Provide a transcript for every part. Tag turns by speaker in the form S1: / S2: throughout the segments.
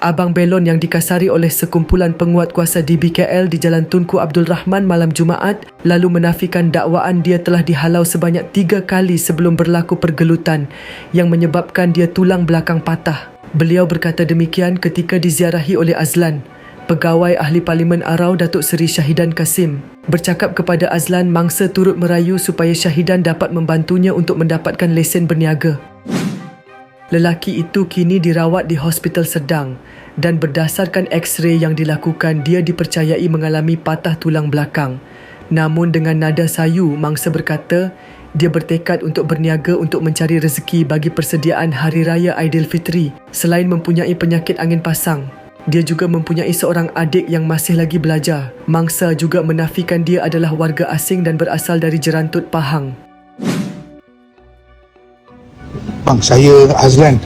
S1: Abang Belon yang dikasari oleh sekumpulan penguat kuasa DBKL di Jalan Tunku Abdul Rahman malam Jumaat lalu menafikan dakwaan dia telah dihalau sebanyak tiga kali sebelum berlaku pergelutan yang menyebabkan dia tulang belakang patah. Beliau berkata demikian ketika diziarahi oleh Azlan, pegawai ahli Parlimen Arau Datuk Seri Syahidan Kasim. Bercakap kepada Azlan mangsa turut merayu supaya Syahidan dapat membantunya untuk mendapatkan lesen berniaga. Lelaki itu kini dirawat di Hospital Sedang dan berdasarkan X-ray yang dilakukan dia dipercayai mengalami patah tulang belakang. Namun dengan nada sayu, mangsa berkata dia bertekad untuk berniaga untuk mencari rezeki bagi persediaan Hari Raya Aidilfitri selain mempunyai penyakit angin pasang. Dia juga mempunyai seorang adik yang masih lagi belajar. Mangsa juga menafikan dia adalah warga asing dan berasal dari Jerantut Pahang.
S2: Bang, saya Azlan,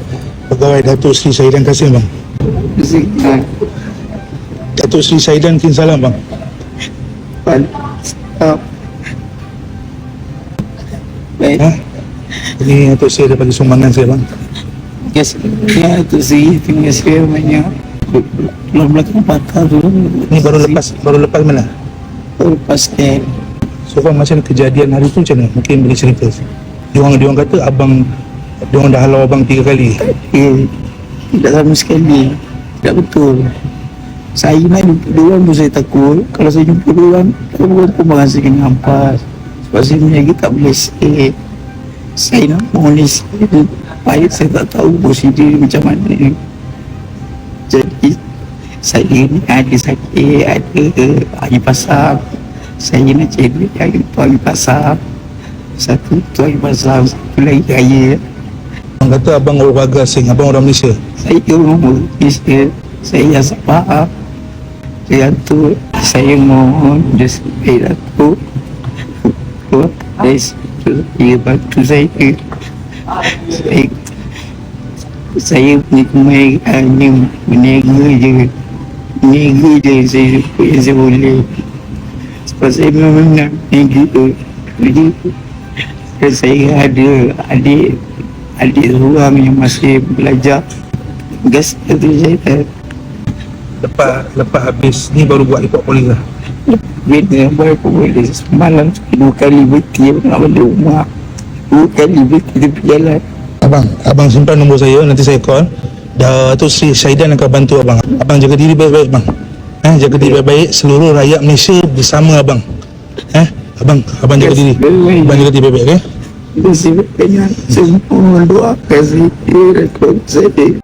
S2: pegawai Datuk Seri Saidan Kasim bang. Datuk Seri Saidan Kin Salam bang.
S3: Pan Stop Baik
S2: Ha? Ini Datuk Seri ada bagi sumbangan saya bang.
S3: Yes Ya tu si Terima kasih banyak Tulang belakang patah tu.
S2: Ini baru lepas baru lepas mana?
S3: Baru lepas kan
S2: So far macam kejadian hari tu macam mana? Mungkin boleh cerita. Diorang, diorang kata abang Diorang dah halau abang tiga kali.
S3: Eh Tidak sama sekali Tidak betul. Saya main dua pun saya takut. Kalau saya jumpa dua Dua pun merasakan hampas Sebab saya punya tak boleh say Saya nak menulis Baik saya tak tahu prosedur macam mana Saya ni ada sakit Ada air pasang Saya nak cari air tu air pasang Satu tu air pasang Satu lagi air
S2: Abang kata abang orang warga asing, abang orang Malaysia.
S3: saya orang Malaysia. Saya yang faham saya tu. Saya mohon dia supaya aku. Guys dia bantu saya. Saya saya punya kemahiran hanya berniaga je berniaga je saya supaya saya boleh sebab saya memang nak berniaga tu. Jadi saya ada adik adik seorang yang masih belajar gas tu saya tak
S2: Lepas lepas habis ni baru buat report polis lah.
S3: Bina boleh boleh Semalam dua kali berhenti Nak balik rumah. Dua kali berhenti tepi jalan.
S2: Abang, abang simpan nombor saya nanti saya call. Datuk Seri Syaidan akan bantu abang. Abang jaga diri baik-baik bang. Eh, jaga diri baik-baik seluruh rakyat Malaysia bersama abang. Eh, abang, abang jaga diri. Abang jaga diri baik-baik okey?
S3: Terima kasih banyak Semua doakan saya Rekod saya